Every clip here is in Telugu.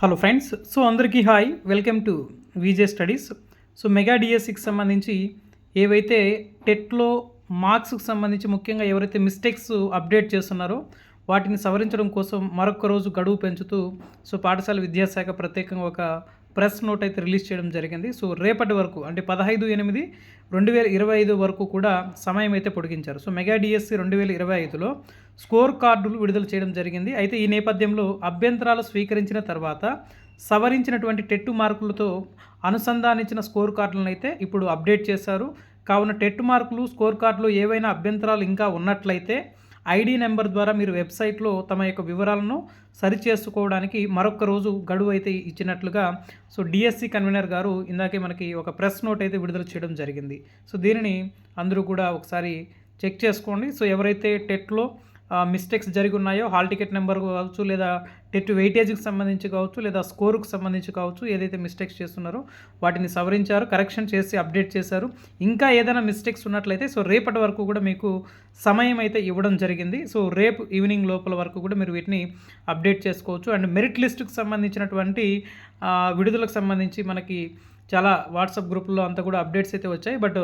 హలో ఫ్రెండ్స్ సో అందరికీ hi welcome to VJ studies so mega డిఎస్సికి సంబంధించి ఏవైతే టెట్లో మార్క్స్కి సంబంధించి ముఖ్యంగా ఎవరైతే మిస్టేక్స్ అప్డేట్ చేస్తున్నారో వాటిని సవరించడం కోసం మరొక రోజు గడువు పెంచుతూ సో పాఠశాల విద్యాశాఖ ప్రత్యేకంగా ఒక ప్రెస్ నోట్ అయితే రిలీజ్ చేయడం జరిగింది. సో రేపటి వరకు అంటే పదహైదు ఎనిమిది రెండు వేల ఇరవై ఐదు వరకు కూడా సమయం అయితే పొడిగించారు. సో మెగా డిఎస్సి రెండు వేల ఇరవై ఐదులో స్కోర్ కార్డులు విడుదల చేయడం జరిగింది. అయితే ఈ నేపథ్యంలో అభ్యంతరాలు స్వీకరించిన తర్వాత సవరించినటువంటి టెట్టు మార్కులతో అనుసంధానించిన స్కోర్ కార్డులను అయితే ఇప్పుడు అప్డేట్ చేశారు. కావున టెట్టు మార్కులు స్కోర్ కార్డులు ఏవైనా అభ్యంతరాలు ఇంకా ఉన్నట్లయితే ఐడి నెంబర్ ద్వారా మీరు వెబ్సైట్లో తమ యొక్క వివరాలను సరిచేసుకోవడానికి మరొక రోజు గడువు అయితే ఇచ్చినట్లుగా సో డిఎస్సి కన్వీనర్ గారు ఇందాకే మనకి ఒక ప్రెస్ నోట్ అయితే విడుదల చేయడం జరిగింది. సో దీనిని అందరూ కూడా ఒకసారి చెక్ చేసుకోండి. సో ఎవరైతే టెట్లో మిస్టేక్స్ జరిగి ఉన్నాయో హాల్ టికెట్ నెంబర్ కావచ్చు లేదా టెట్ వెయిటేజ్కి సంబంధించి కావచ్చు లేదా స్కోర్కు సంబంధించి కావచ్చు ఏదైతే మిస్టేక్స్ చేస్తున్నారో వాటిని సవరించారు కరెక్షన్ చేసి అప్డేట్ చేశారు. ఇంకా ఏదైనా మిస్టేక్స్ ఉన్నట్లయితే సో రేపటి వరకు కూడా మీకు సమయం అయితే ఇవ్వడం జరిగింది. సో రేపు ఈవినింగ్ లోపల వరకు కూడా మీరు వీటిని అప్డేట్ చేసుకోవచ్చు. అండ్ మెరిట్ లిస్టుకు సంబంధించినటువంటి విడుదలకు సంబంధించి మనకి చాలా వాట్సాప్ గ్రూప్లో అంతా కూడా అప్డేట్స్ అయితే వచ్చాయి. బట్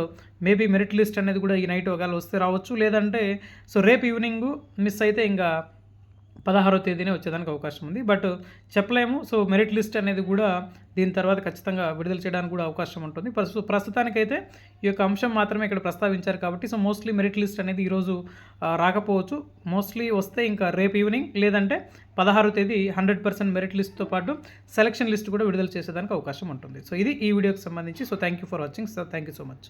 మేబీ మెరిట్ లిస్ట్ అనేది కూడా ఈ నైట్ ఒకవేళ వస్తే రావచ్చు. లేదంటే సో రేపు ఈవినింగ్ మిస్ అయితే ఇంకా పదహారో తేదీనే వచ్చేదానికి అవకాశం ఉంది. బట్ చెప్పలేము. సో మెరిట్ లిస్ట్ అనేది కూడా దీని తర్వాత ఖచ్చితంగా విడుదల చేయడానికి కూడా అవకాశం ఉంటుంది. ప్రస్తు ప్రస్తుతానికైతే ఈ యొక్క అంశం మాత్రమే ఇక్కడ ప్రస్తావించారు కాబట్టి సో మోస్ట్లీ మెరిట్ లిస్ట్ అనేది ఈరోజు రాకపోవచ్చు. మోస్ట్లీ వస్తే ఇంకా రేపు ఈవినింగ్ లేదంటే పదహారు తేదీ హండ్రెడ్ పర్సెంట్ మెరిట్ లిస్ట్తో పాటు సెలక్షన్ లిస్ట్ కూడా విడుదల చేసేదానికి అవకాశం ఉంటుంది. సో ఇది ఈ వీడియోకి సంబంధించి. So thank you for watching. Sir thank you so much.